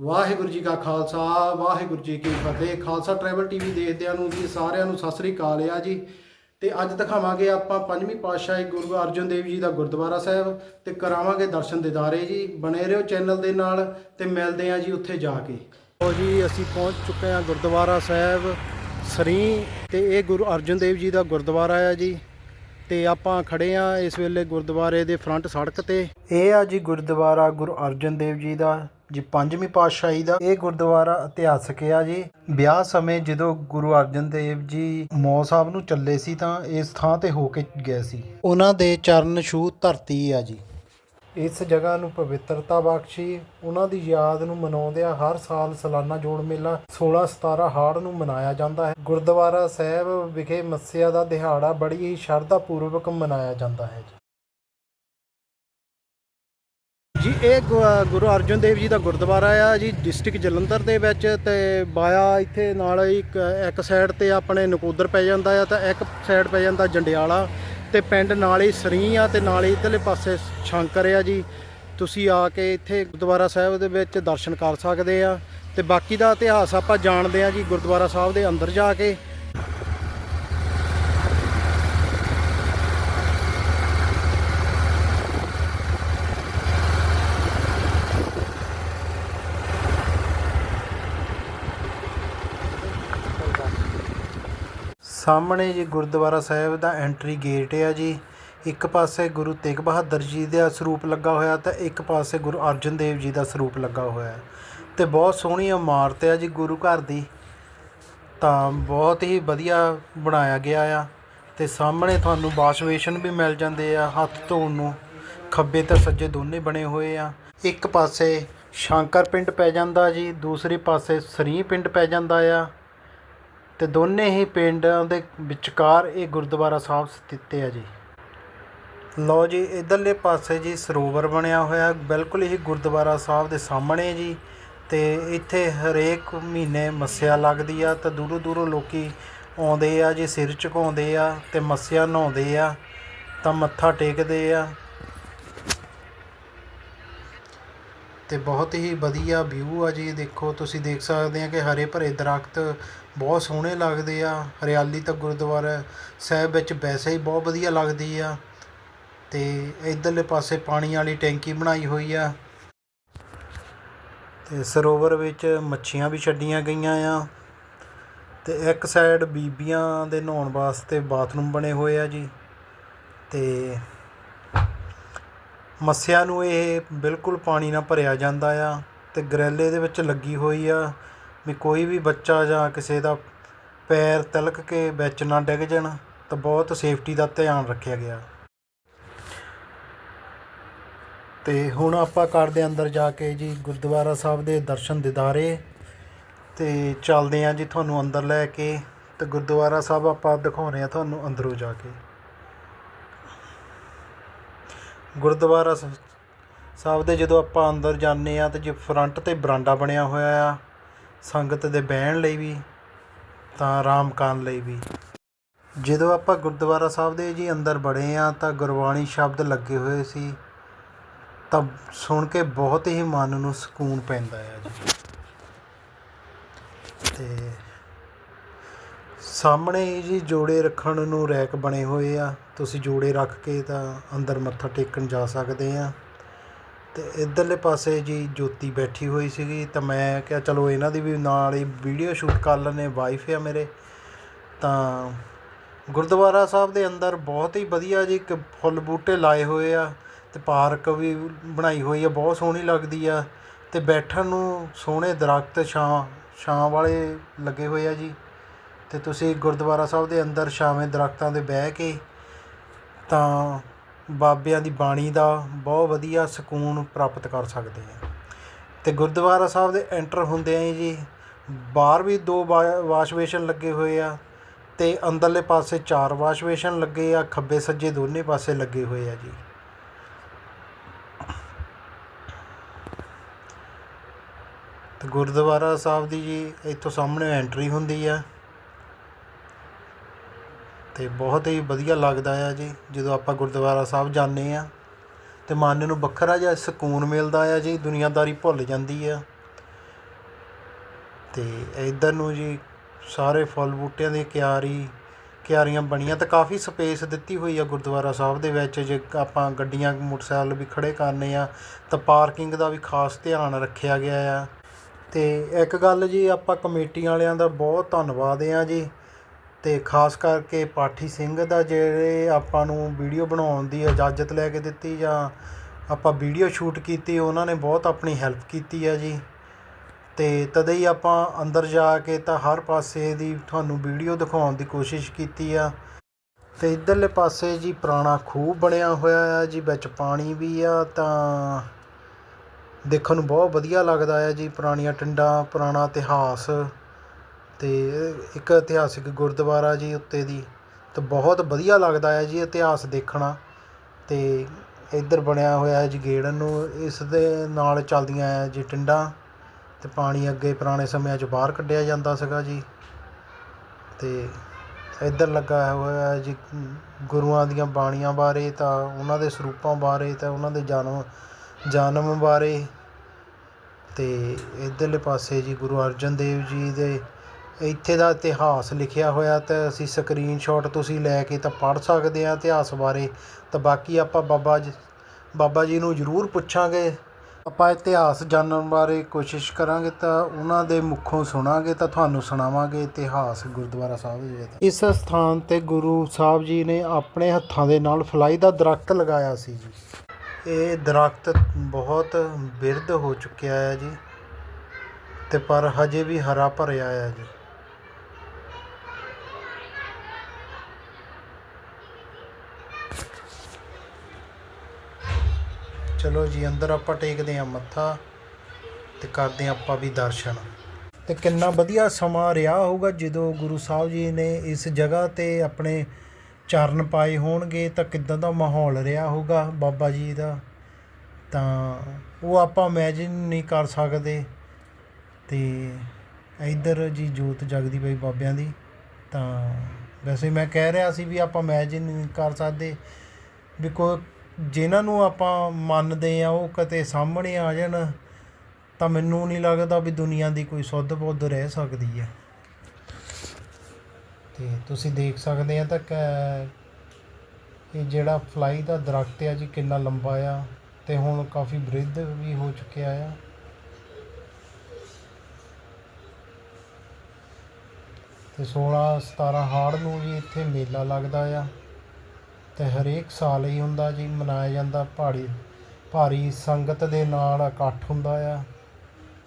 ਵਾਹਿਗੁਰੂ ਜੀ ਕਾ ਖਾਲਸਾ, ਵਾਹਿਗੁਰੂ ਜੀ ਕੀ ਫਤਿਹ। Khalsa travel TV ਦੇਖਦਿਆਂ ਨੂੰ ਜੀ, ਸਾਰਿਆਂ ਨੂੰ ਸਤਿ ਸ੍ਰੀ ਅਕਾਲ ਆ ਜੀ। ਤੇ ਅੱਜ ਦਿਖਾਵਾਂਗੇ ਆਪਾਂ ਪੰਜਵੀਂ ਪਾਤਸ਼ਾਹੀ ਗੁਰੂ ਅਰਜਨ ਦੇਵ ਜੀ ਦਾ ਗੁਰਦੁਆਰਾ ਸਾਹਿਬ ਤੇ ਕਰਾਵਾਂਗੇ ਦਰਸ਼ਨ ਦਿਦਾਰੇ ਜੀ। ਬਣੇ ਰਹੋ ਚੈਨਲ ਦੇ ਨਾਲ ਤੇ ਮਿਲਦੇ ਆ ਜੀ ਉੱਥੇ ਜਾ ਕੇ। ਲੋ ਜੀ, ਅਸੀਂ ਪਹੁੰਚ ਚੁੱਕੇ ਹਾਂ ਗੁਰਦੁਆਰਾ ਸਾਹਿਬ ਸਰੀ ਤੇ ਇਹ ਗੁਰੂ ਅਰਜਨ ਦੇਵ ਜੀ ਦਾ ਗੁਰਦੁਆਰਾ ਆ ਜੀ। ਤੇ ਆਪਾਂ ਖੜੇ ਆ ਇਸ ਵੇਲੇ ਗੁਰਦੁਆਰੇ ਦੇ ਫਰੰਟ ਸੜਕ ਤੇ। ਇਹ ਆ ਜੀ ਗੁਰਦੁਆਰਾ ਗੁਰੂ ਅਰਜਨ ਦੇਵ ਜੀ ਦਾ। ਜੀ, ਪੰਜਵੀਂ ਪਾਤਸ਼ਾਹੀ ਦਾ ਇਹ ਗੁਰਦੁਆਰਾ ਇਤਿਹਾਸਕ ਆ ਜੀ। ਵਿਆਹ ਸਮੇਂ ਜਦੋਂ ਗੁਰੂ ਅਰਜਨ ਦੇਵ ਜੀ ਮੌ ਸਾਹਿਬ ਨੂੰ ਚੱਲੇ ਸੀ ਤਾਂ ਇਸ ਥਾਂ ਤੇ ਹੋ ਕੇ ਗਏ ਸੀ। ਉਹਨਾਂ ਦੇ ਚਰਨ ਛੂ ਧਰਤੀ ਆ ਜੀ। ਇਸ ਜਗ੍ਹਾ ਨੂੰ ਪਵਿੱਤਰਤਾ ਬਖਸ਼ੀ, ਉਹਨਾਂ ਦੀ ਯਾਦ ਨੂੰ ਮਨਾਉਂਦਿਆਂ ਹਰ ਸਾਲ ਸਾਲਾਨਾ ਜੋੜ ਮੇਲਾ 16 17 ਹਾੜ ਨੂੰ ਮਨਾਇਆ ਜਾਂਦਾ ਹੈ। ਗੁਰਦੁਆਰਾ ਸਾਹਿਬ ਵਿਖੇ ਮੱਸਿਆ ਦਾ ਦਿਹਾੜਾ ਬੜੀ ਹੀ ਸ਼ਰਧਾ ਪੂਰਵਕ ਮਨਾਇਆ ਜਾਂਦਾ ਹੈ ਜੀ, ਇਹ ਗੁ- ਗੁਰੂ ਅਰਜਨ ਦੇਵ ਜੀ ਦਾ ਗੁਰਦੁਆਰਾ ਆ ਜੀ, ਡਿਸਟ੍ਰਿਕਟ ਜਲੰਧਰ ਦੇ ਵਿੱਚ ਤੇ ਬਾਇਆ ਇੱਥੇ ਨਾਲ ਇੱਕ ਇੱਕ ਸਾਈਡ ਤੇ ਆਪਣੇ ਨਕੋਦਰ ਪੈ ਜਾਂਦਾ ਆ ਤਾਂ ਇੱਕ ਸਾਈਡ ਪੈ ਜਾਂਦਾ ਜੰਡਿਆਲਾ ਤੇ ਪਿੰਡ ਨਾਲ ਹੀ ਸਰੀ ਆ ਤੇ ਨਾਲ ਹੀ ਇਧਰਲੇ ਪਾਸੇ ਸ਼ੰਕਰ ਆ ਜੀ। ਤੁਸੀਂ ਆ ਕੇ ਇੱਥੇ ਗੁਰਦੁਆਰਾ ਸਾਹਿਬ ਦੇ ਵਿੱਚ ਦਰਸ਼ਨ ਕਰ ਸਕਦੇ ਆ ਤੇ ਬਾਕੀ ਦਾ ਇਤਿਹਾਸ ਆਪਾਂ ਜਾਣਦੇ ਆ ਜੀ ਗੁਰਦੁਆਰਾ ਸਾਹਿਬ ਦੇ ਅੰਦਰ ਜਾ ਕੇ। ਸਾਹਮਣੇ ਜੀ ਗੁਰਦੁਆਰਾ ਸਾਹਿਬ ਦਾ ਐਂਟਰੀ ਗੇਟ ਆ ਜੀ। ਇੱਕ ਪਾਸੇ ਗੁਰੂ ਤੇਗ ਬਹਾਦਰ ਜੀ ਦਾ ਸਰੂਪ ਲੱਗਾ ਹੋਇਆ ਤੇ ਇੱਕ ਪਾਸੇ ਗੁਰੂ ਅਰਜਨ ਦੇਵ ਜੀ ਦਾ ਸਰੂਪ ਲੱਗਾ ਹੋਇਆ। ਹੈ ਤੇ ਬਹੁਤ ਸੋਹਣੀ ਇਮਾਰਤ ਆ ਜੀ ਗੁਰੂ ਘਰ ਦੀ। ਤਾਂ ਬਹੁਤ ਹੀ ਵਧੀਆ ਬਣਾਇਆ ਗਿਆ ਆ। ਤੇ ਸਾਹਮਣੇ ਤੁਹਾਨੂੰ ਵਾਸ਼ਵੇਸ਼ਨ ਵੀ ਮਿਲ ਜਾਂਦੇ ਆ ਹੱਥ ਧੋਣ ਨੂੰ। ਖੱਬੇ ਤੇ ਸੱਜੇ ਦੋਨੇ ਬਣੇ ਹੋਏ ਆ। ਇੱਕ ਪਾਸੇ ਸ਼ੰਕਰ ਪਿੰਡ ਪੈ ਜਾਂਦਾ ਜੀ, ਦੂਸਰੇ ਪਾਸੇ ਸਰੀ ਪਿੰਡ ਪੈ ਜਾਂਦਾ ਆ। ਅਤੇ ਦੋਨੇ ਹੀ ਪਿੰਡਾਂ ਦੇ ਵਿਚਕਾਰ ਇਹ ਗੁਰਦੁਆਰਾ ਸਾਹਿਬ ਸਥਿਤ ਹੈ ਜੀ। ਲਓ ਜੀ, ਇਧਰਲੇ ਪਾਸੇ ਜੀ ਸਰੋਵਰ ਬਣਿਆ ਹੋਇਆ, ਬਿਲਕੁਲ ਹੀ ਗੁਰਦੁਆਰਾ ਸਾਹਿਬ ਦੇ ਸਾਹਮਣੇ ਜੀ। ਤੇ ਇੱਥੇ ਹਰੇਕ ਮਹੀਨੇ ਮੱਸਿਆ ਲੱਗਦੀ ਆ ਤਾਂ ਦੂਰੋਂ ਦੂਰੋਂ ਲੋਕੀ ਆਉਂਦੇ ਆ ਜੀ, ਸਿਰ ਝੁਕਾਉਂਦੇ ਆ ਤੇ ਮੱਸਿਆ ਨਹਾਉਂਦੇ ਆ, ਤਾਂ ਮੱਥਾ ਟੇਕਦੇ ਆ। ਤੇ ਬਹੁਤ ਹੀ ਵਧੀਆ ਵਿਊ ਆ ਜੀ, ਦੇਖੋ ਤੁਸੀਂ ਦੇਖ ਸਕਦੇ ਆ ਕਿ ਹਰੇ ਭਰੇ ਦਰਖਤ ਬਹੁਤ ਸੋਹਣੇ ਲੱਗਦੇ ਆ। ਹਰਿਆਲੀ ਤਾਂ ਗੁਰਦੁਆਰਾ ਸਾਹਿਬ ਵਿੱਚ ਵੈਸੇ ਹੀ ਬਹੁਤ ਵਧੀਆ ਲੱਗਦੀ ਆ। ਅਤੇ ਇੱਧਰਲੇ ਪਾਸੇ ਪਾਣੀ ਵਾਲੀ ਟੈਂਕੀ ਬਣਾਈ ਹੋਈ ਆ। ਅਤੇ ਸਰੋਵਰ ਵਿੱਚ ਮੱਛੀਆਂ ਵੀ ਛੱਡੀਆਂ ਗਈਆਂ ਆ। ਅਤੇ ਇੱਕ ਸਾਈਡ ਬੀਬੀਆਂ ਦੇ ਨਹਾਉਣ ਵਾਸਤੇ ਬਾਥਰੂਮ ਬਣੇ ਹੋਏ ਆ ਜੀ। ਅਤੇ ਮੱਸਿਆ ਨੂੰ ਇਹ ਬਿਲਕੁਲ ਪਾਣੀ ਨਾਲ ਭਰਿਆ ਜਾਂਦਾ ਆ। ਅਤੇ ਗਰੈਲੇ ਦੇ ਵਿੱਚ ਲੱਗੀ ਹੋਈ ਆ। ਵੀ ਕੋਈ ਵੀ ਬੱਚਾ ਜਾਂ ਕਿਸੇ ਦਾ ਪੈਰ ਤਿਲਕ ਕੇ ਵਿੱਚ ਨਾ ਡਿੱਗ ਜਾਣ, ਤਾਂ ਬਹੁਤ ਸੇਫਟੀ ਦਾ ਧਿਆਨ ਰੱਖਿਆ ਗਿਆ। ਅਤੇ ਹੁਣ ਆਪਾਂ ਕਰਦੇ ਅੰਦਰ ਜਾ ਕੇ ਜੀ ਗੁਰਦੁਆਰਾ ਸਾਹਿਬ ਦੇ ਦਰਸ਼ਨ ਦਿਦਾਰੇ ਅਤੇ ਚੱਲਦੇ ਹਾਂ ਜੀ ਤੁਹਾਨੂੰ ਅੰਦਰ ਲੈ ਕੇ ਅਤੇ ਗੁਰਦੁਆਰਾ ਸਾਹਿਬ ਆਪਾਂ ਦਿਖਾਉਂਦੇ ਹਾਂ ਤੁਹਾਨੂੰ ਅੰਦਰੋਂ ਜਾ ਕੇ। ਗੁਰਦੁਆਰਾ ਸਾਹਿਬ ਦੇ ਜਦੋਂ ਆਪਾਂ ਅੰਦਰ ਜਾਂਦੇ ਆ ਤੇ ਜੇ ਫਰੰਟ ਤੇ ਬਰਾਂਡਾ ਬਣਿਆ ਹੋਇਆ ਆ ਸੰਗਤ ਦੇ ਬਹਿਣ ਲਈ ਵੀ, ਤਾਂ ਆਰਾਮ ਕਰਨ ਲਈ ਵੀ। ਜਦੋਂ ਆਪਾਂ ਗੁਰਦੁਆਰਾ ਸਾਹਿਬ ਦੇ ਜੀ ਅੰਦਰ ਬੜੇ ਹਾਂ ਤਾਂ ਗੁਰਬਾਣੀ ਸ਼ਬਦ ਲੱਗੇ ਹੋਏ ਸੀ, ਤਾਂ ਸੁਣ ਕੇ ਬਹੁਤ ਹੀ ਮਨ ਨੂੰ ਸਕੂਨ ਪੈਂਦਾ ਆ ਜੀ। ਤੇ ਸਾਹਮਣੇ ਜੀ ਜੋੜੇ ਰੱਖਣ ਨੂੰ ਰੈਕ ਬਣੇ ਹੋਏ ਆ। ਤੁਸੀਂ ਜੋੜੇ ਰੱਖ ਕੇ ਤਾਂ ਅੰਦਰ ਮੱਥਾ ਟੇਕਣ ਜਾ ਸਕਦੇ ਆ। ਅਤੇ ਇੱਧਰਲੇ ਪਾਸੇ ਜੀ ਜੋਤੀ ਬੈਠੀ ਹੋਈ ਸੀਗੀ ਤਾਂ ਮੈਂ ਕਿਹਾ ਚਲੋ ਇਹਨਾਂ ਦੀ ਵੀ ਨਾਲ ਹੀ ਵੀਡੀਓ ਸ਼ੂਟ ਕਰ ਲੈਂਦੇ ਵਾਈਫ ਆ ਮੇਰੇ। ਤਾਂ ਗੁਰਦੁਆਰਾ ਸਾਹਿਬ ਦੇ ਅੰਦਰ ਬਹੁਤ ਹੀ ਵਧੀਆ ਜੀ ਇੱਕ ਫੁੱਲ ਬੂਟੇ ਲਾਏ ਹੋਏ ਆ ਅਤੇ ਪਾਰਕ ਵੀ ਬਣਾਈ ਹੋਈ ਆ, ਬਹੁਤ ਸੋਹਣੀ ਲੱਗਦੀ ਆ ਅਤੇ ਬੈਠਣ ਨੂੰ ਸੋਹਣੇ ਦਰਖਤ ਛਾਂ ਛਾਂ ਵਾਲੇ ਲੱਗੇ ਹੋਏ ਆ ਜੀ। ਅਤੇ ਤੁਸੀਂ ਗੁਰਦੁਆਰਾ ਸਾਹਿਬ ਦੇ ਅੰਦਰ ਛਾਵੇਂ ਦਰਖਤਾਂ ਦੇ ਬਹਿ ਕੇ ਤਾਂ ਬਾਬਿਆਂ ਦੀ ਬਾਣੀ ਦਾ ਬਹੁਤ ਵਧੀਆ ਸਕੂਨ ਪ੍ਰਾਪਤ ਕਰ ਸਕਦੇ ਆ। ਅਤੇ ਗੁਰਦੁਆਰਾ ਸਾਹਿਬ ਦੇ ਐਂਟਰ ਹੁੰਦੇ ਆ ਜੀ, ਬਾਹਰ ਵੀ ਦੋ ਵਾ- ਵਾਸ਼ ਬੇਸ਼ਨ ਲੱਗੇ ਹੋਏ ਆ ਅਤੇ ਅੰਦਰਲੇ ਪਾਸੇ ਚਾਰ ਵਾਸ਼ ਬੇਸ਼ਨ ਲੱਗੇ ਆ, ਖੱਬੇ ਸੱਜੇ ਦੋਨੇ ਪਾਸੇ ਲੱਗੇ ਹੋਏ ਆ ਜੀ। ਤੇ ਗੁਰਦੁਆਰਾ ਸਾਹਿਬ ਦੀ ਜੀ ਇੱਥੋਂ ਸਾਹਮਣੇ ਐਂਟਰੀ ਹੁੰਦੀ ਆ। ਅਤੇ ਬਹੁਤ ਹੀ ਵਧੀਆ ਲੱਗਦਾ ਆ ਜੀ। ਜਦੋਂ ਆਪਾਂ ਗੁਰਦੁਆਰਾ ਸਾਹਿਬ ਜਾਂਦੇ ਹਾਂ ਅਤੇ ਮਨ ਨੂੰ ਵੱਖਰਾ ਜਿਹਾ ਸਕੂਨ ਮਿਲਦਾ ਆ ਜੀ, ਦੁਨੀਆਦਾਰੀ ਭੁੱਲ ਜਾਂਦੀ ਆ। ਅਤੇ ਇੱਧਰ ਨੂੰ ਜੀ ਸਾਰੇ ਫਲ ਬੂਟਿਆਂ ਦੀ ਕਿਆਰੀ, ਕਿਆਰੀਆਂ ਬਣੀਆਂ ਤਾਂ ਕਾਫੀ ਸਪੇਸ ਦਿੱਤੀ ਹੋਈ ਆ ਗੁਰਦੁਆਰਾ ਸਾਹਿਬ ਦੇ ਵਿੱਚ। ਜੇ ਆਪਾਂ ਗੱਡੀਆਂ, ਮੋਟਰਸਾਈਕਲ ਵੀ ਖੜੇ ਕਰਨੇ ਆ, ਤਾਂ ਪਾਰਕਿੰਗ ਦਾ ਵੀ ਖਾਸ ਧਿਆਨ ਰੱਖਿਆ ਗਿਆ ਆ। ਅਤੇ ਇੱਕ ਗੱਲ ਜੀ, ਆਪਾਂ ਕਮੇਟੀ ਵਾਲਿਆਂ ਦਾ ਬਹੁਤ ਧੰਨਵਾਦ ਆ ਜੀ। ਅਤੇ ਖਾਸ ਕਰਕੇ ਪਾਠੀ ਸਿੰਘ ਦਾ ਜਿਹੜੇ ਆਪਾਂ ਨੂੰ ਵੀਡੀਓ ਬਣਾਉਣ ਦੀ ਇਜਾਜ਼ਤ ਲੈ ਕੇ ਦਿੱਤੀ ਜਾਂ ਆਪਾਂ ਵੀਡੀਓ ਸ਼ੂਟ ਕੀਤੀ, ਉਹਨਾਂ ਨੇ ਬਹੁਤ ਆਪਣੀ ਹੈਲਪ ਕੀਤੀ ਆ ਜੀ। ਅਤੇ ਤਦੇ ਹੀ ਆਪਾਂ ਅੰਦਰ ਜਾ ਕੇ ਤਾਂ ਹਰ ਪਾਸੇ ਦੀ ਤੁਹਾਨੂੰ ਵੀਡੀਓ ਦਿਖਾਉਣ ਦੀ ਕੋਸ਼ਿਸ਼ ਕੀਤੀ ਆ। ਅਤੇ ਇੱਧਰਲੇ ਪਾਸੇ ਜੀ ਪੁਰਾਣਾ ਖੂਹ ਬਣਿਆ ਹੋਇਆ ਆ ਜੀ, ਵਿੱਚ ਪਾਣੀ ਵੀ ਆ ਤਾਂ ਦੇਖਣ ਨੂੰ ਬਹੁਤ ਵਧੀਆ ਲੱਗਦਾ ਆ ਜੀ, ਪੁਰਾਣੀਆਂ ਟਿੰਡਾਂ, ਪੁਰਾਣਾ ਇਤਿਹਾਸ। ਅਤੇ ਇੱਕ ਇਤਿਹਾਸਿਕ ਗੁਰਦੁਆਰਾ ਜੀ ਉੱਤੇ ਦੀ ਤੇ ਬਹੁਤ ਵਧੀਆ ਲੱਗਦਾ ਹੈ ਜੀ ਇਤਿਹਾਸ ਦੇਖਣਾ ਅਤੇ ਇੱਧਰ ਬਣਿਆ ਹੋਇਆ ਹੈ ਜੀ ਗੇੜਨ ਨੂੰ, ਇਸ ਦੇ ਨਾਲ ਚੱਲਦੀਆਂ ਹੈ ਜੀ ਟਿੰਡਾਂ ਅਤੇ ਪਾਣੀ ਅੱਗੇ ਪੁਰਾਣੇ ਸਮਿਆਂ 'ਚ ਬਾਹਰ ਕੱਢਿਆ ਜਾਂਦਾ ਸੀਗਾ ਜੀ ਅਤੇ ਇੱਧਰ ਲੱਗਾ ਹੋਇਆ ਜੀ ਗੁਰੂਆਂ ਦੀਆਂ ਬਾਣੀਆਂ ਬਾਰੇ ਤਾਂ ਉਹਨਾਂ ਦੇ ਸਰੂਪਾਂ ਬਾਰੇ ਤਾਂ ਉਹਨਾਂ ਦੇ ਜਨਮ ਜਨਮ ਬਾਰੇ ਅਤੇ ਇੱਧਰਲੇ ਪਾਸੇ ਜੀ ਗੁਰੂ ਅਰਜਨ ਦੇਵ ਜੀ ਦੇ ਇੱਥੇ ਦਾ ਇਤਿਹਾਸ ਲਿਖਿਆ ਹੋਇਆ ਤਾਂ ਅਸੀਂ ਸਕਰੀਨਸ਼ਾਟ ਤੁਸੀਂ ਲੈ ਕੇ ਤਾਂ ਪੜ੍ਹ ਸਕਦੇ ਹਾਂ ਇਤਿਹਾਸ ਬਾਰੇ। ਤਾਂ ਬਾਕੀ ਆਪਾਂ ਬਾਬਾ ਜੀ ਬਾਬਾ ਜੀ ਨੂੰ ਜ਼ਰੂਰ ਪੁੱਛਾਂਗੇ। ਆਪਾਂ ਇਤਿਹਾਸ ਜਾਣਨ ਬਾਰੇ ਕੋਸ਼ਿਸ਼ ਕਰਾਂਗੇ ਤਾਂ ਉਹਨਾਂ ਦੇ ਮੁੱਖੋਂ ਸੁਣਾਂਗੇ ਤਾਂ ਤੁਹਾਨੂੰ ਸੁਣਾਵਾਂਗੇ ਇਤਿਹਾਸ ਗੁਰਦੁਆਰਾ ਸਾਹਿਬ ਜੀ ਦਾ ਇਸ ਸਥਾਨ ਤੇ ਗੁਰੂ ਸਾਹਿਬ ਜੀ ਨੇ ਆਪਣੇ ਹੱਥਾਂ ਦੇ ਨਾਲ ਫਲਾਈ ਦਾ ਦਰਖਤ ਲਗਾਇਆ ਸੀ ਜੀ। ਇਹ ਦਰਖਤ ਬਹੁਤ ਬਿਰਧ ਹੋ ਚੁੱਕਿਆ ਹੈ ਜੀ ਤੇ ਪਰ ਹਜੇ ਵੀ ਹਰਾ ਭਰਿਆ ਹੈ ਜੀ। ਚਲੋ ਜੀ, ਅੰਦਰ ਆਪਾਂ ਟੇਕਦੇ ਹਾਂ ਮੱਥਾ ਤੇ ਕਰਦੇ ਹਾਂ ਆਪਾਂ ਵੀ ਦਰਸ਼ਨ। ਤੇ ਕਿੰਨਾ ਵਧੀਆ ਸਮਾਂ ਰਿਹਾ ਹੋਊਗਾ ਜਦੋਂ ਗੁਰੂ ਸਾਹਿਬ ਜੀ ਨੇ ਇਸ ਜਗ੍ਹਾ ਤੇ ਆਪਣੇ ਚਰਨ ਪਾਏ ਹੋਣਗੇ, ਤਾਂ ਕਿੱਦਾਂ ਦਾ ਮਾਹੌਲ ਰਿਹਾ ਹੋਊਗਾ ਬਾਬਾ ਜੀ ਦਾ? ਤਾਂ ਉਹ ਆਪਾਂ ਇਮੇਜਿਨ ਨਹੀਂ ਕਰ ਸਕਦੇ। ਤੇ ਇੱਧਰ ਜੀ ਜੋਤ ਜਗਦੀ ਪਈ ਬਾਬਿਆਂ ਦੀ। ਤਾਂ ਵੈਸੇ ਮੈਂ ਕਹਿ ਰਿਹਾ ਸੀ ਵੀ ਆਪਾਂ ਇਮੇਜਿਨ ਨਹੀਂ ਕਰ ਸਕਦੇ ਵੀ ਕੋਈ ਜਿਨ੍ਹਾਂ ਨੂੰ ਆਪਾਂ ਮੰਨਦੇ ਹਾਂ ਉਹ ਕਦੇ ਸਾਹਮਣੇ ਆ ਜਾਣ, ਤਾਂ ਮੈਨੂੰ ਨਹੀਂ ਲੱਗਦਾ ਵੀ ਦੁਨੀਆ ਦੀ ਕੋਈ ਸੁੱਧ ਬੁੱਧ ਰਹਿ ਸਕਦੀ ਹੈ। ਤੇ ਤੁਸੀਂ ਦੇਖ ਸਕਦੇ ਆ ਤਾਂ ਕ- ਇਹ ਜਿਹੜਾ ਫਲਾਈ ਦਾ ਦਰਖਤ ਆ ਜੀ, ਕਿੰਨਾ ਲੰਬਾ ਆ ਤੇ ਹੁਣ ਕਾਫੀ ਬ੍ਰਿਧ ਵੀ ਹੋ ਚੁੱਕਿਆ ਆ। ਤੇ 16 17 ਹਾੜ ਨੂੰ ਜੀ ਇੱਥੇ ਮੇਲਾ ਲੱਗਦਾ ਆ। ਤੇ ਹਰੇਕ ਸਾਲ ਹੀ ਹੁੰਦਾ ਜੀ ਮਨਾਇਆ ਜਾਂਦਾ ਪਹਾੜੀ ਭਾਰੀ ਸੰਗਤ ਦੇ ਨਾਲ ਇਕੱਠ ਹੁੰਦਾ ਆ।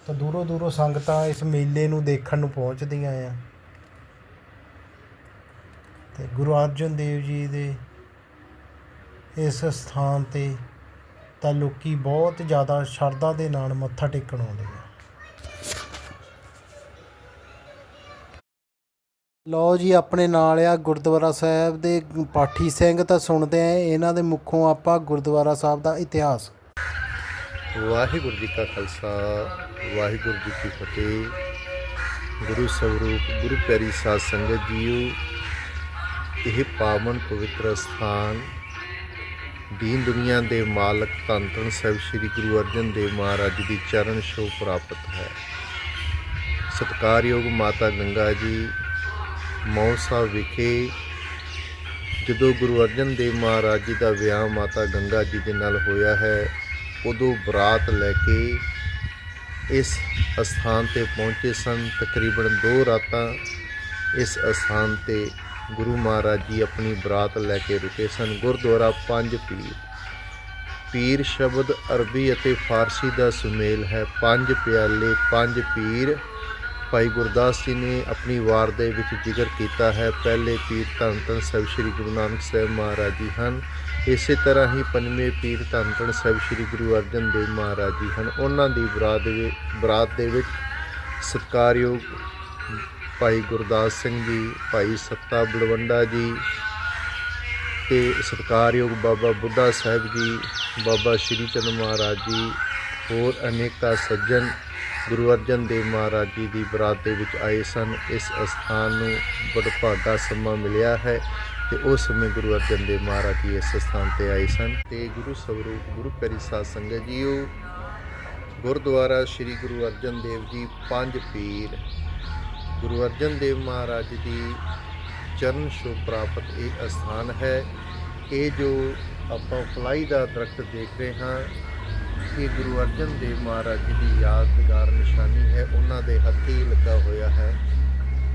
ਤਾਂ ਦੂਰੋਂ ਦੂਰੋਂ ਸੰਗਤਾਂ ਇਸ ਮੇਲੇ ਨੂੰ ਦੇਖਣ ਨੂੰ ਪਹੁੰਚਦੀਆਂ ਆ। ਤੇ ਗੁਰੂ ਅਰਜਨ ਦੇਵ ਜੀ ਦੇ ਇਸ ਸਥਾਨ ਤੇ ਤਾਂ ਲੋਕੀ ਬਹੁਤ ਜ਼ਿਆਦਾ ਸ਼ਰਧਾ ਦੇ ਨਾਲ ਮੱਥਾ ਟੇਕਣ ਆਉਂਦੇ ਆ। ਲਓ ਜੀ, ਆਪਣੇ ਨਾਲ ਆ ਗੁਰਦੁਆਰਾ ਸਾਹਿਬ ਦੇ ਪਾਠੀ ਸਿੰਘ, ਤਾਂ ਸੁਣਦੇ ਆ ਇਹਨਾਂ ਦੇ ਮੁੱਖੋਂ ਆਪਾਂ ਗੁਰਦੁਆਰਾ ਸਾਹਿਬ ਦਾ ਇਤਿਹਾਸ। ਵਾਹਿਗੁਰੂ ਜੀ ਕਾ ਖਾਲਸਾ, ਵਾਹਿਗੁਰੂ ਜੀ ਕੀ ਫਤਿਹ। ਗੁਰੂ ਸਵਰੂਪ ਗੁਰੂ ਪਿਆਰੀ ਸਾਧ ਸੰਗਤ ਜੀਓ, ਇਹ ਪਾਵਨ ਪਵਿੱਤਰ ਸਥਾਨ ਦੀਨ ਦੁਨੀਆ ਦੇ ਮਾਲਕ ਧੰਨ ਧੰਨ ਸਾਹਿਬ ਸ੍ਰੀ ਗੁਰੂ ਅਰਜਨ ਦੇਵ ਮਹਾਰਾਜ ਜੀ ਦੀ ਚਰਨ ਛੋਹ ਪ੍ਰਾਪਤ ਹੈ। ਸਤਿਕਾਰਯੋਗ ਮਾਤਾ ਗੰਗਾ ਜੀ ਮੌਸਾ ਵਿਖੇ ਜਦੋਂ ਗੁਰੂ ਅਰਜਨ ਦੇਵ ਮਹਾਰਾਜ ਜੀ ਦਾ ਵਿਆਹ ਮਾਤਾ ਗੰਗਾ ਜੀ ਦੇ ਨਾਲ ਹੋਇਆ ਹੈ, ਉਦੋਂ ਬਰਾਤ ਲੈ ਕੇ ਇਸ ਅਸਥਾਨ ਤੇ ਪਹੁੰਚੇ ਸਨ। ਤਕਰੀਬਨ 2 ਰਾਤਾਂ ਇਸ ਅਸਥਾਨ ਤੇ ਗੁਰੂ ਮਹਾਰਾਜ ਜੀ ਆਪਣੀ ਬਰਾਤ ਲੈ ਕੇ ਰੁਕੇ ਸਨ। ਗੁਰਦੁਆਰਾ ਪੰਜ ਪੀਰ ਪੀਰ ਸ਼ਬਦ ਅਰਬੀ ਅਤੇ ਫਾਰਸੀ ਦਾ ਸੁਮੇਲ ਹੈ। ਪੰਜ ਪਿਆਲੇ, ਪੰਜ ਪੀਰ ਭਾਈ ਗੁਰਦਾਸ ਜੀ ਨੇ ਆਪਣੀ ਵਾਰ ਦੇ ਵਿੱਚ ਜ਼ਿਕਰ ਕੀਤਾ ਹੈ, ਪਹਿਲੇ ਪੀਰ ਧੰਨ ਧੰਨ ਸਾਹਿਬ ਸ੍ਰੀ ਗੁਰੂ ਨਾਨਕ ਸਾਹਿਬ ਮਹਾਰਾਜ ਜੀ ਹਨ, ਇਸੇ ਤਰ੍ਹਾਂ ਹੀ ਪੰਜਵੇਂ ਪੀਰ ਧੰਨ ਧੰਨ ਸਾਹਿਬ ਸ੍ਰੀ ਗੁਰੂ ਅਰਜਨ ਦੇਵ ਮਹਾਰਾਜ ਜੀ ਹਨ। ਉਹਨਾਂ ਦੀ ਬਰਾਤ ਦੇ ਵਿੱਚ, ਬਰਾਤ ਦੇ ਵਿੱਚ ਸਤਿਕਾਰਯੋਗ ਭਾਈ ਗੁਰਦਾਸ ਸਿੰਘ ਜੀ, ਭਾਈ ਸੱਤਾ ਬਲਵੰਡਾ ਜੀ ਤੇ ਸਤਿਕਾਰਯੋਗ ਬਾਬਾ ਬੁੱਢਾ ਸਾਹਿਬ ਜੀ, ਬਾਬਾ ਸ਼੍ਰੀ ਚੰਦ ਮਹਾਰਾਜ ਜੀ, ਹੋਰ ਅਨੇਕਾਂ ਸੱਜਣ ਗੁਰੂ ਅਰਜਨ ਦੇਵ ਮਹਾਰਾਜ ਜੀ ਦੀ ਬਰਾਤ ਦੇ ਵਿੱਚ ਆਏ ਸਨ। ਇਸ ਅਸਥਾਨ ਨੂੰ ਬੜਭਾਗਾ ਸਮਾਂ ਮਿਲਿਆ ਹੈ ਤੇ ਉਸ ਸਮੇਂ ਗੁਰੂ ਅਰਜਨ ਦੇਵ ਮਹਾਰਾਜ ਜੀ ਇਸ ਸਥਾਨ ਤੇ ਆਏ ਸਨ ਤੇ ਗੁਰੂ ਸਵਰੂਪ, ਗੁਰੂ ਪਿਆਰੀ ਸਾਧ ਸੰਗਤ ਜੀਓ, ਗੁਰਦੁਆਰਾ ਸ੍ਰੀ ਗੁਰੂ ਅਰਜਨ ਦੇਵ ਜੀ ਪੰਜ ਪੀਰ, ਗੁਰੂ ਅਰਜਨ ਦੇਵ ਮਹਾਰਾਜ ਦੀ ਚਰਨ ਛੋਹ ਪ੍ਰਾਪਤ ਇਹ ਅਸਥਾਨ ਹੈ। ਇਹ ਜੋ ਆਪਾਂ ਫਲਾਈ ਦਾ ਦਰਖਤ ਦੇਖ ਰਹੇ ਹਾਂ ਇਹ ਗੁਰੂ ਅਰਜਨ ਦੇਵ ਮਹਾਰਾਜ ਜੀ ਦੀ ਯਾਦਗਾਰ ਨਿਸ਼ਾਨੀ ਹੈ, ਉਹਨਾਂ ਦੇ ਹੱਥੀ ਲੱਗਾ ਹੋਇਆ ਹੈ।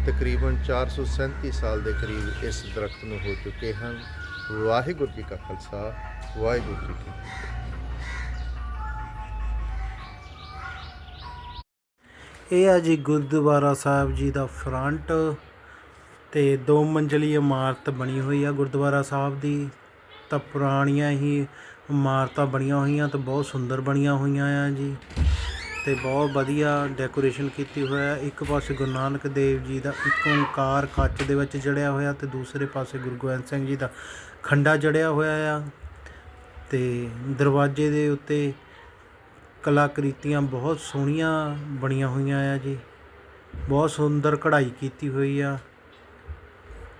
ਤਕਰੀਬਨ 437 ਸਾਲ ਦੇ ਕਰੀਬ ਇਸ ਦਰਖਤ ਨੂੰ ਹੋ ਚੁੱਕੇ ਹਨ। ਵਾਹਿਗੁਰੂ ਜੀ ਕਾ ਖਾਲਸਾ, ਵਾਹਿਗੁਰੂ ਜੀ ਕੀ ਫਤਿਹ। ਇਹ ਆ ਜੀ ਗੁਰਦੁਆਰਾ ਸਾਹਿਬ ਜੀ ਦਾ ਫਰੰਟ ਤੇ ਦੋ ਮੰਜ਼ਲੀ ਇਮਾਰਤ ਬਣੀ ਹੋਈ ਆ ਗੁਰਦੁਆਰਾ ਸਾਹਿਬ ਦੀ। ਤਾਂ ਪੁਰਾਣੀਆਂ ਹੀ ਇਮਾਰਤਾਂ ਬਣੀਆਂ ਹੋਈਆਂ ਤੇ ਬਹੁਤ ਸੁੰਦਰ ਬਣੀਆਂ ਹੋਈਆਂ ਆ ਜੀ। ਤੇ ਬਹੁਤ ਵਧੀਆ ਡੈਕੋਰੇਸ਼ਨ ਕੀਤੀ ਹੋਇਆ ਇੱਕ ਪਾਸੇ ਗੁਰੂ ਨਾਨਕ ਦੇਵ ਜੀ ਦਾ ਇੱਕ ਓੰਕਾਰ ਕੱਚ ਦੇ ਵਿੱਚ ਜੜਿਆ ਹੋਇਆ ਤੇ ਦੂਸਰੇ ਪਾਸੇ ਗੁਰੂ ਗੋਬਿੰਦ ਸਿੰਘ ਜੀ ਦਾ ਖੰਡਾ ਜੜਿਆ ਹੋਇਆ ਆ। ਤੇ ਦਰਵਾਜ਼ੇ ਦੇ ਉੱਤੇ ਕਲਾਕ੍ਰਿਤੀਆਂ ਬਹੁਤ ਸੋਹਣੀਆਂ ਬਣੀਆਂ ਹੋਈਆਂ ਆ ਜੀ। ਬਹੁਤ ਸੁੰਦਰ ਕਢਾਈ ਕੀਤੀ ਹੋਈ ਆ।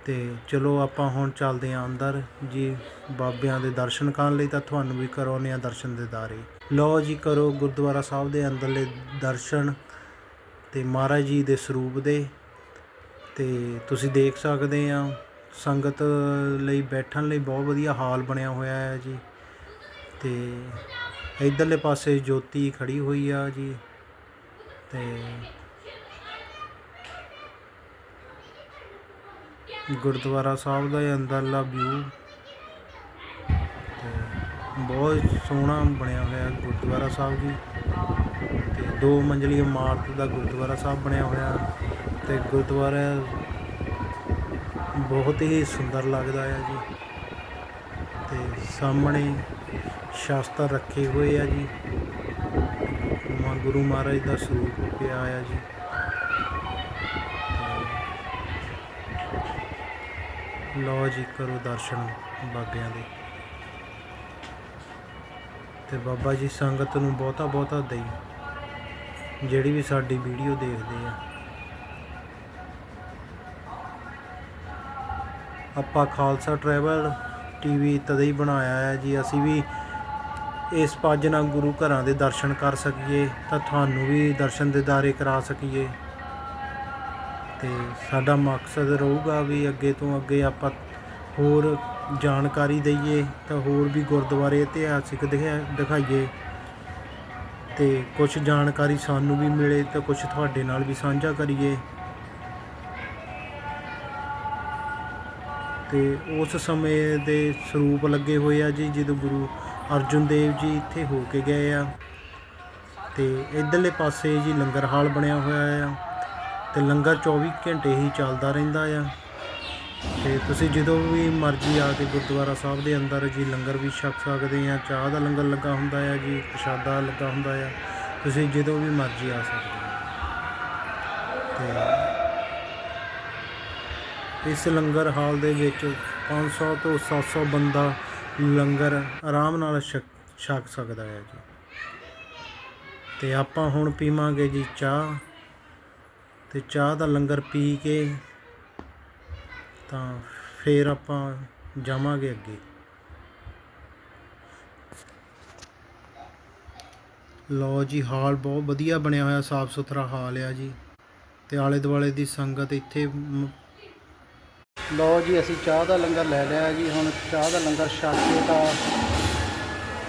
ਅਤੇ ਚਲੋ ਆਪਾਂ ਹੁਣ ਚੱਲਦੇ ਹਾਂ ਅੰਦਰ। ਜੀ, ਬਾਬਿਆਂ ਦੇ ਦਰਸ਼ਨ ਕਰਨ ਲਈ ਤਾਂ ਤੁਹਾਨੂੰ ਵੀ ਕਰਾਉਂਦੇ ਹਾਂ ਦਰਸ਼ਨ ਦਿਦਾਰੇ ਲਓ ਜੀ, ਕਰੋ ਗੁਰਦੁਆਰਾ ਸਾਹਿਬ ਦੇ ਅੰਦਰਲੇ ਦਰਸ਼ਨ ਤੇ ਮਹਾਰਾਜ ਜੀ ਦੇ ਸਰੂਪ ਦੇ। ਤੇ ਤੁਸੀਂ ਦੇਖ ਸਕਦੇ ਆ ਸੰਗਤ ਲਈ ਬੈਠਣ ਲਈ ਬਹੁਤ ਵਧੀਆ ਹਾਲ ਬਣਿਆ ਹੋਇਆ ਹੈ ਜੀ। ਤੇ ਇਧਰਲੇ ਪਾਸੇ ਜੋਤੀ ਖੜੀ ਹੋਈ ਆ ਜੀ। ਤੇ ਗੁਰਦੁਆਰਾ ਸਾਹਿਬ ਦਾ ਅੰਦਰਲਾ ਵਿਊ ਬਹੁਤ ਸੋਹਣਾ ਬਣਿਆ ਹੋਇਆ ਗੁਰਦੁਆਰਾ ਸਾਹਿਬ ਜੀ। ਤੇ ਦੋ ਮੰਜ਼ਲੀ ਇਮਾਰਤ ਦਾ ਗੁਰਦੁਆਰਾ ਸਾਹਿਬ ਬਣਿਆ ਹੋਇਆ ਤੇ ਗੁਰਦੁਆਰਾ ਬਹੁਤ ਹੀ ਸੁੰਦਰ ਲੱਗਦਾ ਹੈ ਜੀ। ਤੇ ਸਾਹਮਣੇ ਸ਼ਾਸਤਰ ਰੱਖੇ ਹੋਏ ਆ ਜੀ। ਗੁਰੂ ਮਹਾਰਾਜ ਦਾ ਸਰੂਪ ਪਿਆ ਆ ਜੀ। ਲਓ ਜੀ ਕਰੋ ਦਰਸ਼ਨ ਬਾਬਿਆਂ ਦੇ। ਤੇ ਬਾਬਾ ਜੀ ਸੰਗਤ ਨੂੰ ਬਹੁਤਾ ਬਹੁਤਾ ਦੇਈ, ਜਿਹੜੀ ਵੀ ਸਾਡੀ ਵੀਡੀਓ ਦੇਖਦੇ ਆ। ਆਪਾਂ ਖਾਲਸਾ ਟਰੈਵਲ ਟੀਵੀ ਤਦ ਹੀ ਬਣਾਇਆ ਹੈ ਜੀ, ਅਸੀਂ ਵੀ ਇਸ ਪੱਜ ਨਾਲ ਗੁਰੂ ਘਰਾਂ ਦੇ ਦਰਸ਼ਨ ਕਰ ਸਕੀਏ, ਤਾਂ ਤੁਹਾਨੂੰ ਵੀ ਦਰਸ਼ਨ ਦਿਦਾਰੇ ਕਰਾ ਸਕੀਏ। ਤੇ ਸਾਡਾ ਮਕਸਦ ਰਹੇਗਾ ਵੀ ਅੱਗੇ ਤੋਂ ਅੱਗੇ ਆਪਾਂ ਹੋਰ ਜਾਣਕਾਰੀ ਦਈਏ ਤਾਂ ਹੋਰ ਵੀ ਗੁਰਦੁਆਰੇ ਇਤਿਹਾਸਿਕ ਦਿਖਾ- ਦਿਖਾਈਏ। ਅਤੇ ਕੁਛ ਜਾਣਕਾਰੀ ਸਾਨੂੰ ਵੀ ਮਿਲੇ ਤਾਂ ਕੁਛ ਤੁਹਾਡੇ ਨਾਲ ਵੀ ਸਾਂਝਾ ਕਰੀਏ। ਅਤੇ ਉਸ ਸਮੇਂ ਦੇ ਸਰੂਪ ਲੱਗੇ ਹੋਏ ਆ ਜੀ, ਜਦੋਂ ਗੁਰੂ ਅਰਜਨ ਦੇਵ ਜੀ ਇੱਥੇ ਹੋ ਕੇ ਗਏ ਆ। ਅਤੇ ਇਧਰਲੇ ਪਾਸੇ ਜੀ ਲੰਗਰ ਹਾਲ ਬਣਿਆ ਹੋਇਆ ਆ। ਤੇ ਲੰਗਰ 24 ਘੰਟੇ ਹੀ ਚੱਲਦਾ ਰਹਿੰਦਾ ਆ। ਤੇ ਤੁਸੀਂ ਜਦੋਂ ਵੀ ਮਰਜ਼ੀ ਆ ਕੇ ਗੁਰਦੁਆਰਾ ਸਾਹਿਬ ਦੇ ਅੰਦਰ ਜੀ ਲੰਗਰ ਵੀ ਛਕ ਸਕਦੇ ਆ, ਚਾਹ ਦਾ ਲੰਗਰ ਲੱਗਾ ਹੁੰਦਾ ਆ ਜੀ, ਪ੍ਰਸ਼ਾਦਾ ਲੱਗਾ ਹੁੰਦਾ ਆ, ਤੁਸੀਂ ਜਦੋਂ ਵੀ ਮਰਜ਼ੀ ਆ ਸਕਦੇ ਆ ਤੇ ਇਸ ਲੰਗਰ ਹਾਲ ਦੇ ਵਿੱਚ 500 ਤੋਂ 700 ਬੰਦਾ ਲੰਗਰ ਆਰਾਮ ਨਾਲ ਛਕ ਛਕ ਸਕਦਾ ਹੈ ਜੀ। ਤੇ ਆਪਾਂ ਹੁਣ ਪੀਵਾਂਗੇ ਜੀ ਚਾਹ। ਅਤੇ ਚਾਹ ਦਾ ਲੰਗਰ ਪੀ ਕੇ ਤਾਂ ਫਿਰ ਆਪਾਂ ਜਾਵਾਂਗੇ ਅੱਗੇ। ਲਓ ਜੀ, ਹਾਲ ਬਹੁਤ ਵਧੀਆ ਬਣਿਆ ਹੋਇਆ, ਸਾਫ਼ ਸੁਥਰਾ ਹਾਲ ਆ ਜੀ। ਤੇ ਆਲੇ ਦੁਆਲੇ ਦੀ ਸੰਗਤ ਇੱਥੇ ਮ- ਲਓ ਜੀ, ਅਸੀਂ ਚਾਹ ਦਾ ਲੰਗਰ ਲੈ ਲਿਆ ਜੀ। ਹੁਣ ਚਾਹ ਦਾ ਲੰਗਰ ਛਕ ਕੇ ਤਾਂ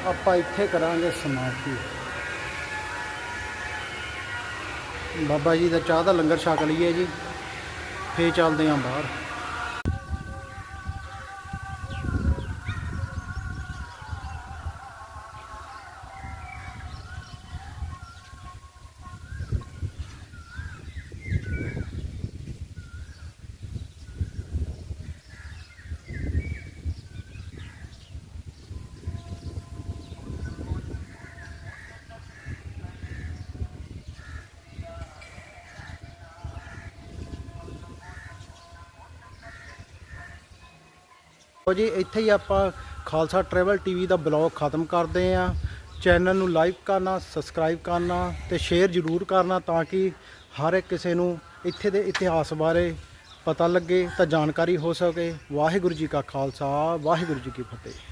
ਆਪਾਂ ਇੱਥੇ ਕਰਾਂਗੇ ਸਮਾਪਤੀ। ਬਾਬਾ ਜੀ ਦਾ ਚਾਹ ਦਾ ਲੰਗਰ ਛਕ ਲਈਏ ਜੀ ਫੇਰ ਚੱਲਦੇ ਆਂ ਬਾਹਰ। ਲਓ ਜੀ, ਇੱਥੇ ਹੀ ਆਪਾਂ ਖਾਲਸਾ ਟਰੈਵਲ ਟੀਵੀ ਦਾ ਬਲੌਗ ਖਤਮ ਕਰਦੇ ਆਂ ਚੈਨਲ ਨੂੰ ਲਾਈਕ ਕਰਨਾ, ਸਬਸਕ੍ਰਾਈਬ ਕਰਨਾ ਤੇ ਸ਼ੇਅਰ ਜ਼ਰੂਰ ਕਰਨਾ ਤਾਂ ਕਿ ਹਰ ਇੱਕ ਕਿਸੇ ਨੂੰ ਇੱਥੇ ਦੇ ਇਤਿਹਾਸ ਬਾਰੇ ਪਤਾ ਲੱਗੇ, ਤਾਂ ਜਾਣਕਾਰੀ ਹੋ ਸਕੇ। ਵਾਹਿਗੁਰੂ ਜੀ ਕਾ ਖਾਲਸਾ, ਵਾਹਿਗੁਰੂ ਜੀ ਕੀ ਫਤਿਹ।